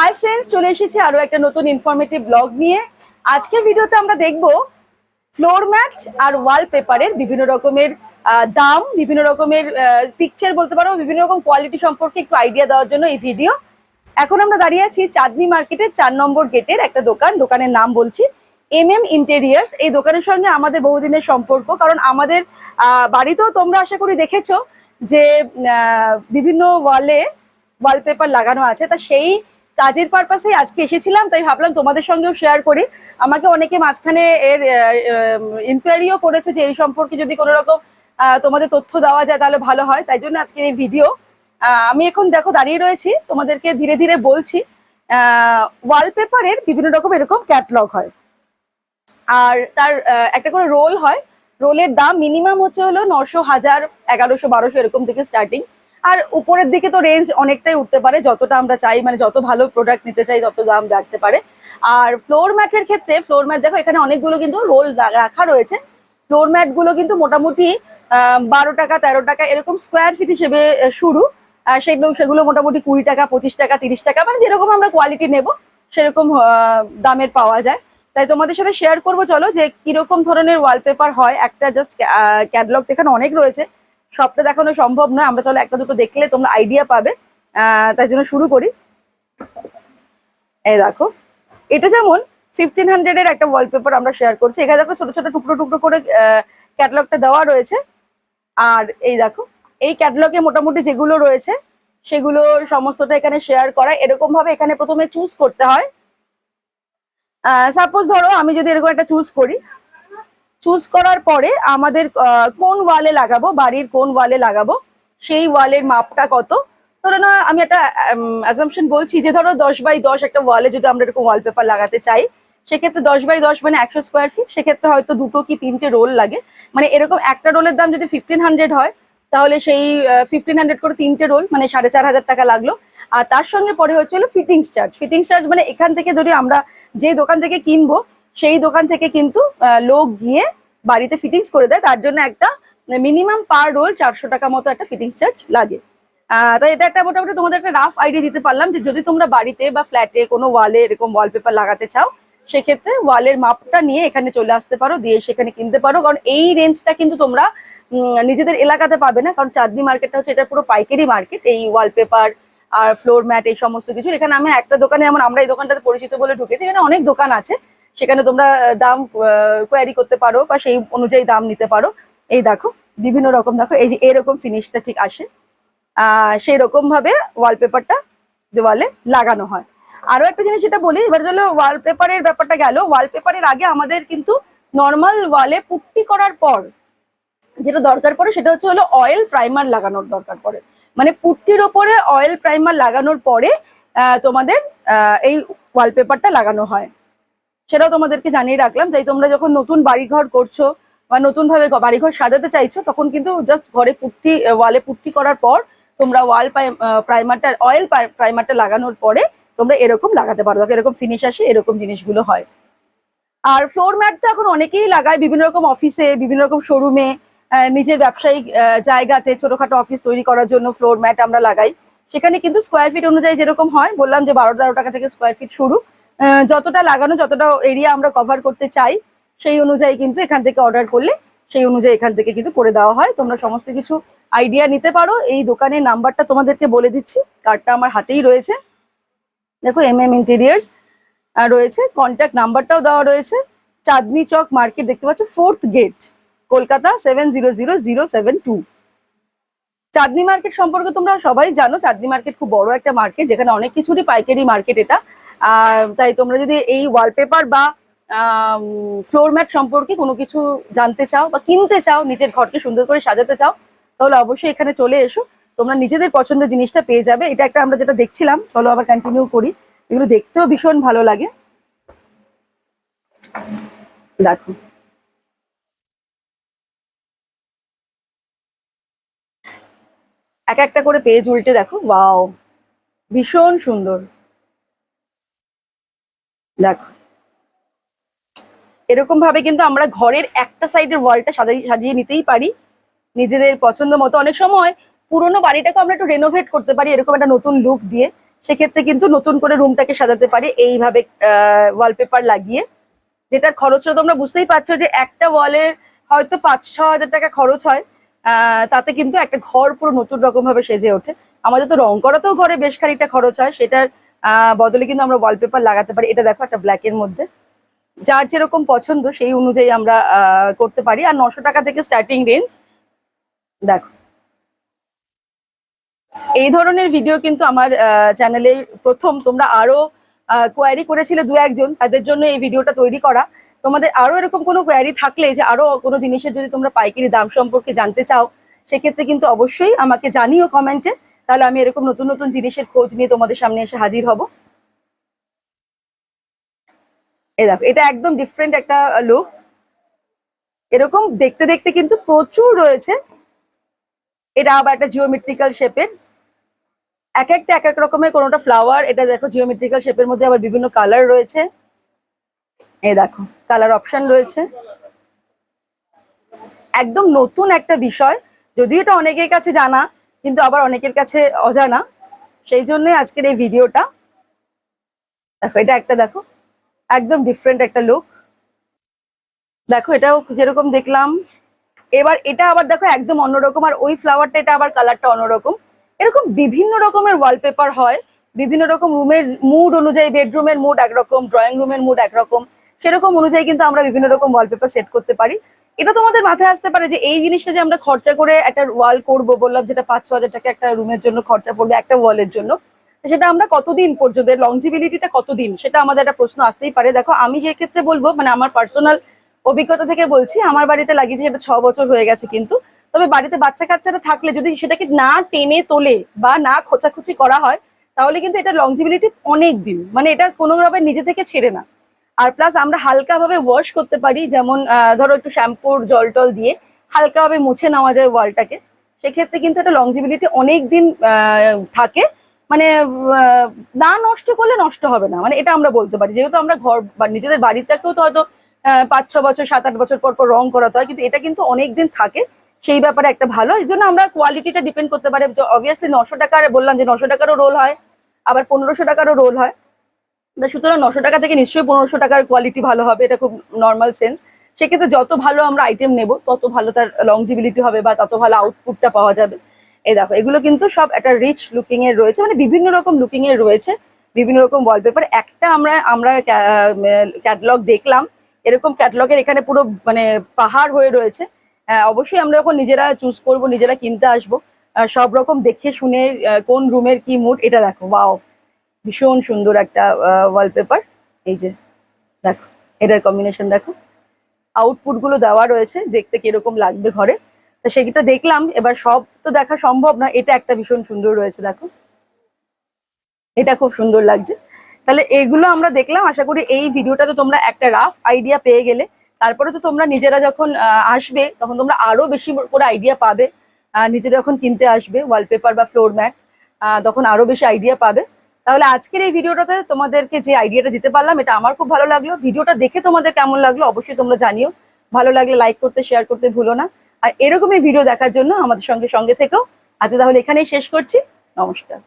Hi friends চলে এসেছি আরও একটা নতুন ইনফরমেটিভ ব্লগ নিয়ে। আজকের ভিডিওতে আমরা দেখব ফ্লোর ম্যাট আর ওয়ালপেপারের বিভিন্ন রকমের দাম, বিভিন্ন রকমের পিকচার বলতে পারো, বিভিন্ন রকম কোয়ালিটি সম্পর্কে একটু আইডিয়া দেওয়ার জন্য এই ভিডিও এখন আমরা দাঁড়িয়ে আছি চাঁদনি মার্কেটের চার নম্বর গেটের একটা দোকান। দোকানের নাম বলছি এম এম ইন্টেরিয়ার্স এই দোকানের সঙ্গে আমাদের বহুদিনের সম্পর্ক, কারণ আমাদের বাড়িতেও তোমরা আশা করি দেখেছ যে বিভিন্ন ওয়ালে ওয়ালপেপার লাগানো আছে। তা সেই কাজের পারপাসে আজকে এসেছিলাম, তাই ভাবলাম তোমাদের সঙ্গেও শেয়ার করি। আমাকে অনেকে মাঝখানে এর ইনকোয়ারিও করেছে যে এই সম্পর্কে যদি কোনো রকম তোমাদের তথ্য দেওয়া যায় তাহলে ভালো হয়। তাই জন্য আজকের এই ভিডিও আমি এখন দেখো দাঁড়িয়ে রয়েছি, তোমাদেরকে ধীরে ধীরে বলছি ওয়ালপেপারের বিভিন্ন রকম এরকম ক্যাটলগ হয়। আর তার একটা করে রোল হয়। রোলের দাম মিনিমাম হচ্ছে হলো নশো হাজার, এগারোশো, বারোশো এরকম থেকে স্টার্টিং আর উপরের দিকে তো রেঞ্জ অনেকটাই উঠতে পারে, যতটা আমরা চাই মানে যত ভালো প্রোডাক্ট নিতে চাই, তত দাম রাখতে পারে। আর ফ্লোর ম্যাটের ক্ষেত্রে ফ্লোর ম্যাট দেখো, এখানে অনেকগুলো কিন্তু রোল রাখা রয়েছে। ফ্লোর ম্যাটগুলো কিন্তু মোটামুটি বারো টাকা, তেরো টাকা, এরকম স্কোয়ার ফিট হিসেবে শুরু। সেগুলো সেগুলো মোটামুটি কুড়ি টাকা, পঁচিশ টাকা, তিরিশ টাকা মানে যেরকম আমরা কোয়ালিটি নেব, সেরকম দামের পাওয়া যায়। তাই তোমাদের সাথে শেয়ার করব, চলো, যে কীরকম ধরনের ওয়ালপেপার হয়। একটা জাস্ট ক্যাটালগ এখানে অনেক রয়েছে। সবটা দেখানো সম্ভব নয়। আমরা চলো একটা দুটো দেখলে তোমরা আইডিয়া পাবে। তাই জন্য শুরু করি। এই দেখো, এটা যেমন ফিফটিন হান্ড্রেডের একটা ওয়ালপেপার আমরা শেয়ার করছি। এখানে দেখো ছোট ছোট টুকরো টুকরো করে ক্যাটালগটা দেওয়া রয়েছে। আর এই দেখো, এই ক্যাটালগে মোটামুটি যেগুলো রয়েছে, সেগুলো সমস্তটা এখানে শেয়ার করা। এরকম ভাবে এখানে প্রথমে চুজ করতে হয়। সাপোজ ধরো আমি যদি এরকম একটা চুজ করি চুজ করার পরে আমাদের কোন ওয়ালে লাগাবো, বাড়ির কোন ওয়ালে লাগাবো, সেই ওয়ালের মাপটা কত? ধরো না, আমি একটা অ্যাজামশন বলছি যে ধরো দশ বাই দশ একটা ওয়ালে যদি আমরা এরকম ওয়ালপেপার লাগাতে চাই, সেক্ষেত্রে দশ বাই দশ মানে একশো স্কোয়ার ফিট সেক্ষেত্রে হয়তো দুটো কি তিনটে রোল লাগে। মানে এরকম একটা রোলের দাম যদি ফিফটিন হান্ড্রেড হয়, তাহলে সেই ফিফটিন হান্ড্রেড করে তিনটে রোল মানে সাড়ে চার হাজার টাকা লাগল। আর তার সঙ্গে পরে হচ্ছে হলো ফিটিংস চার্জ ফিটিংস চার্জ মানে এখান থেকে ধরি আমরা যে দোকান থেকে কিনবো, সেই দোকান থেকে কিন্তু লোক গিয়ে বাড়িতে ফিটিংস করে দেয়, তার জন্য একটা মিনিমাম পার রোল চারশো টাকা মতো একটা ফিটিংস চার্জ লাগে। তাই এটা একটা মোটামুটি তোমাদের একটা রাফ আইডিয়া দিতে পারলাম যে যদি তোমরা বাড়িতে বা ফ্ল্যাটে কোনো ওয়ালে এরকম ওয়ালপেপার লাগাতে চাও, সেক্ষেত্রে ওয়ালের মাপটা নিয়ে এখানে চলে আসতে পারো, দিয়ে সেখানে কিনতে পারো। কারণ এই রেঞ্জটা কিন্তু তোমরা নিজেদের এলাকাতে পাবে না, কারণ চাঁদনি মার্কেটটা হচ্ছে এটা পুরো পাইকারি মার্কেট এই ওয়ালপেপার আর ফ্লোর ম্যাট এই সমস্ত কিছু। এখানে আমি একটা দোকানে, যেমন আমরা এই দোকানটাতে পরিচিত বলে ঢুকেছি, এখানে অনেক দোকান আছে। সেখানে তোমরা দাম কোয়ারি করতে পারো বা সেই অনুযায়ী দাম নিতে পারো। এই দেখো, বিভিন্ন রকম দেখো, এই যে এরকম ফিনিশটা ঠিক আসে। সেই রকম ভাবে ওয়ালপেপারটা দেওয়ালে লাগানো হয়। আরও একটা জিনিস যেটা বলি, এবার চলো ওয়ালপেপারের ব্যাপারটা গেল। ওয়ালপেপারের আগে আমাদের কিন্তু নর্মাল ওয়ালে পুট্টি করার পর যেটা দরকার পড়ে, সেটা হচ্ছে হলো অয়েল প্রাইমার লাগানোর দরকার পড়ে। মানে পুট্টির ওপরে অয়েল প্রাইমার লাগানোর পরে তোমাদের এই ওয়ালপেপারটা লাগানো হয়। সেটাও তোমাদেরকে জানিয়ে রাখলাম, তাই তোমরা যখন নতুন বাড়িঘর করছ বা নতুন ভাবে গ- বাড়িঘর সাজাতে চাইছো, তখন কিন্তু জাস্ট ঘরে পুট্টি ওয়ালে পুট্টি করার পর তোমরা ওয়াল প্রাইমারটা অয়েল প্রাইমারটা লাগানোর পরে তোমরা এরকম লাগাতে পারো। এরকম ফিনিশ আসে, এরকম জিনিসগুলো হয়। আর ফ্লোর ম্যাট তো এখন অনেকেই লাগায়, বিভিন্ন রকম অফিসে বিভিন্ন রকম শোরুমে নিজের ব্যবসায়িক জায়গাতে ছোটখাটো অফিস তৈরি করার জন্য ফ্লোর ম্যাট আমরা লাগাই। সেখানে কিন্তু স্কোয়ার ফিট অনুযায়ী যেরকম হয়, বললাম যে বারো তেরো টাকা থেকে স্কোয়ার ফিট শুরু। যতটা লাগানো, যতটা এরিয়া আমরা কভার করতে চাই, সেই অনুযায়ী কিন্তু এখান থেকে অর্ডার করলে, সেই অনুযায়ী এখান থেকে কিন্তু করে দেওয়া হয়। তোমরা সমস্ত কিছু আইডিয়া নিতে পারো। এই দোকানের নাম্বারটা তোমাদেরকে বলে দিচ্ছি। কার্ডটা আমার হাতেই রয়েছে। দেখো এম এম ইন্টেরিয়ার্স রয়েছে। কন্ট্যাক্ট নাম্বারটাও দেওয়া রয়েছে। চাঁদনি চক মার্কেট, দেখতে পাচ্ছ? Fourth gate Kolkata seven zero zero zero seven two Chandni market সম্পর্কে তোমরা সবাই জানো। চাঁদনি মার্কেট খুব বড় একটা মার্কেট, যেখানে অনেক কিছুরই পাইকারি মার্কেট এটা। তাই তোমরা যদি এই ওয়ালপেপার বা ফ্লোর ম্যাট সম্পর্কে কোনো কিছু জানতে চাও বা কিনতে চাও, নিজের ঘরকে সুন্দর করে সাজাতে চাও, তাহলে অবশ্যই এখানে চলে এসো। তোমরা নিজেদের পছন্দের জিনিসটা পেয়ে যাবে। এটা একটা আমরা যেটা দেখছিলাম, চলো আবার কন্টিনিউ করি। এগুলো দেখতেও ভীষণ ভালো লাগে। দেখো। এক একটা করে পেজ উল্টে দেখো। ওয়াও ভীষণ সুন্দর। দেখো। এরকম ভাবে কিন্তু আমরা ঘরের একটা সাইডের ওয়ালটা সাজিয়ে নিতেই পারি। নিজেদের পছন্দ মতো। অনেক সময় পুরোনো বাড়িটাকে আমরা একটু রেনোভেট করতে পারি, এরকম একটা নতুন লুক দিয়ে। সেক্ষেত্রে কিন্তু নতুন করে রুমটাকে সাজাতে পারি, এইভাবে ওয়ালপেপার লাগিয়ে। যেটার খরচটা তোমরা বুঝতেই পারছ যে একটা ওয়ালের হয়তো পাঁচ ছ হাজার টাকা খরচ হয়। তাতে কিন্তু একটা ঘর পুরো নতুন রকম ভাবে সেজে ওঠে। আমাদের তো রং করাতেও ঘরে বেশ খানিকটা খরচ হয়। সেটার বদলে কিন্তু আমরা ওয়ালপেপার লাগাতে পারি। এটা দেখো একটা ব্ল্যাকের মধ্যে। যার যেরকম পছন্দ, সেই অনুযায়ী আমরা করতে পারি। আর নশো টাকা থেকে স্টার্টিং রেঞ্জ দেখো। এই ধরনের ভিডিও কিন্তু আমার চ্যানেলে প্রথম। তোমরা আরও কোয়ারি করেছিলে দু একজন। তাদের জন্য এই ভিডিওটা তৈরি করা। তোমাদের আরও এরকম কোনো কোয়ারি থাকলে যে আরও কোনো জিনিসের যদি তোমরা পাইকারি দাম সম্পর্কে জানতে চাও, সেক্ষেত্রে কিন্তু অবশ্যই আমাকে জানিও কমেন্টে তাহলে আমি এরকম নতুন নতুন জিনিসের খোঁজ নিয়ে তোমাদের সামনে এসে হাজির হব। এ দেখো, এটা একদম ডিফারেন্ট একটা লুক এরকম দেখতে দেখতে কিন্তু প্রচুর রয়েছে। এটা আবার একটা জিওমেট্রিক্যাল শেপের এক একটা, এক এক রকমের কোনোটা ফ্লাওয়ার এটা দেখো জিওমেট্রিক্যাল শেপের মধ্যে আবার বিভিন্ন কালার রয়েছে। এ দেখো কালার অপশন রয়েছে। একদম নতুন একটা বিষয়। যদিও এটা অনেকের কাছে জানা কিন্তু আবার অনেকের কাছে অজানা। সেই জন্যই আজকের এই ভিডিওটা। দেখো, এটা একটা দেখো, একদম ডিফারেন্ট একটা লুক দেখো, এটাও যেরকম দেখলাম। এবার এটা আবার দেখো একদম অন্যরকম, আর ওই ফ্লাওয়ারটা এটা আবার কালারটা অন্যরকম। এরকম বিভিন্ন রকমের ওয়ালপেপার হয়, বিভিন্ন রকম রুমের মুড অনুযায়ী বেডরুমের মুড একরকম ড্রয়িং রুমের মুড একরকম। সেরকম অনুযায়ী কিন্তু আমরা বিভিন্ন রকম ওয়ালপেপার সেট করতে পারি। এটা তোমাদের মাথায় আসতে পারে যে এই জিনিসটা যে আমরা খরচা করে একটা ওয়াল করব, বললাম যেটা পাঁচ, ছ হাজার টাকা একটা রুমের জন্য খরচা পড়বে একটা ওয়ালের জন্য। সেটা আমরা কতদিন পর্যন্ত লংজিবিলিটিটা কতদিন? সেটা আমাদের একটা প্রশ্ন আসতেই পারে। দেখো, আমি যে ক্ষেত্রে বলব মানে আমার পার্সোনাল অভিজ্ঞতা থেকে বলছি, আমার বাড়িতে লাগিয়েছে, সেটা ছ বছর হয়ে গেছে কিন্তু। তবে বাড়িতে বাচ্চা কাচ্চারা থাকলে যদি সেটাকে না টেনে তোলে বা না খোঁচাখুচি করা হয়, তাহলে কিন্তু এটা লংজিবিলিটি অনেক দিন। মানে এটা কোনোভাবে নিজে থেকে ছেড়ে না। আর প্লাস আমরা হালকাভাবে ওয়াশ করতে পারি, যেমন ধরো একটু শ্যাম্পুর জল টল দিয়ে হালকাভাবে মুছে নেওয়া যায় ওয়ালটাকে সেক্ষেত্রে কিন্তু এটা লংজিবিলিটি অনেক দিন থাকে। মানে না নষ্ট করলে নষ্ট হবে না। মানে এটা আমরা বলতে পারি। যেহেতু আমরা ঘর নিজেদের বাড়িতেও তো হয়তো পাঁচ, ছ বছর, সাত, আট বছর পর পর রং করাতে হয়। কিন্তু এটা কিন্তু অনেক দিন থাকে। সেই ব্যাপারে একটা ভালো। এই জন্য আমরা কোয়ালিটিটা ডিপেন্ড করতে পারি। অবভিয়াসলি নশো টাকার বললাম যে নশো টাকারও রোল হয়, আবার পনেরোশো টাকারও রোল হয়। সুতরাং নশো টাকা থেকে নিশ্চয়ই পনেরোশো টাকার কোয়ালিটি ভালো হবে এটা খুব নর্মাল সেন্স সেক্ষেত্রে যত ভালো আমরা আইটেম নেব তত ভালো তার লংজিবিলিটি হবে বা তত ভালো আউটপুটটা পাওয়া যাবে। এই দেখো এগুলো কিন্তু সব একটা রিচ লুকিং এর রয়েছে মানে বিভিন্ন রকম লুকিং এর রয়েছে বিভিন্ন রকম ওয়ালপেপার একটা আমরা আমরা ক্যাটলগ দেখলাম এরকম ক্যাটালগের এখানে পুরো মানে পাহাড় হয়ে রয়েছে। আহ, অবশ্যই আমরা যখন নিজেরা চুজ করব নিজেরা কিনতে আসব। সব রকম দেখে শুনে কোন রুমের কি মুড এটা দেখো ওয়াও ভীষণ সুন্দর একটা ওয়ালপেপার এই যে, দেখো, এটার কম্বিনেশন দেখো। আউটপুটগুলো দেওয়া রয়েছে, দেখতে কীরকম লাগবে ঘরে। তা সেটা দেখলাম, এবার সব তো দেখা সম্ভব না, এটা একটা ভীষণ সুন্দর রয়েছে, দেখো। এটা খুব সুন্দর লাগছে। তাহলে এগুলো আমরা দেখলাম, আশা করি এই ভিডিওটাতে তোমরা একটা রাফ আইডিয়া পেয়ে গেলে। তারপরে তো তোমরা নিজেরা যখন আসবে, তখন তোমরা আরও বেশি করে আইডিয়া পাবে। নিজেরা যখন কিনতে আসবে ওয়ালপেপার বা ফ্লোর ম্যাট তখন আরও বেশি আইডিয়া পাবে। তাহলে আজকের এই ভিডিওটাতে তোমাদেরকে যে আইডিয়াটা দিতে পারলাম, এটা আমার খুব ভালো লাগল। ভিডিওটা দেখে তোমাদের কেমন লাগল অবশ্যই তোমরা জানিও। ভালো লাগলে লাইক করতে শেয়ার করতে ভুলো না। আর এরকমই ভিডিও দেখার জন্য আমাদের সঙ্গে সঙ্গে থেকেও আজ তাহলে এখানেই শেষ করছি। নমস্কার।